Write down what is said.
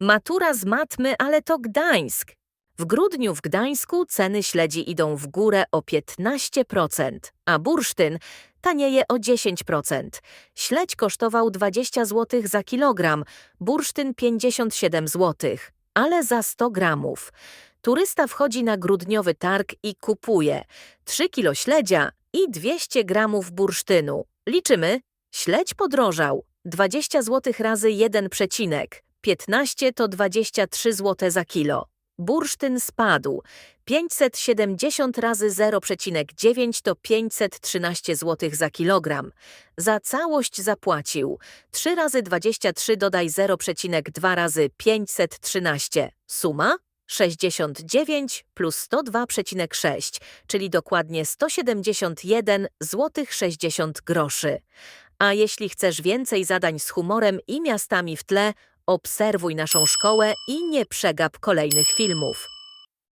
Matura z matmy, ale to Gdańsk. W grudniu w Gdańsku ceny śledzi idą w górę o 15%, a bursztyn tanieje o 10%. Śledź kosztował 20 zł za kilogram, bursztyn 57 zł, ale za 100 gramów. Turysta wchodzi na grudniowy targ i kupuje 3 kilo śledzia i 200 gramów bursztynu. Liczymy. Śledź podrożał. 20 zł razy 1 przecinek. 15 to 23 zł za kilo. Bursztyn spadł. 570 razy 0,9 to 513 zł za kilogram. Za całość zapłacił 3 razy 23 dodaj 0,2 razy 513. Suma 69 plus 102,6, czyli dokładnie 171 zł 60 groszy. A jeśli chcesz więcej zadań z humorem i miastami w tle, obserwuj naszą szkołę i nie przegap kolejnych filmów.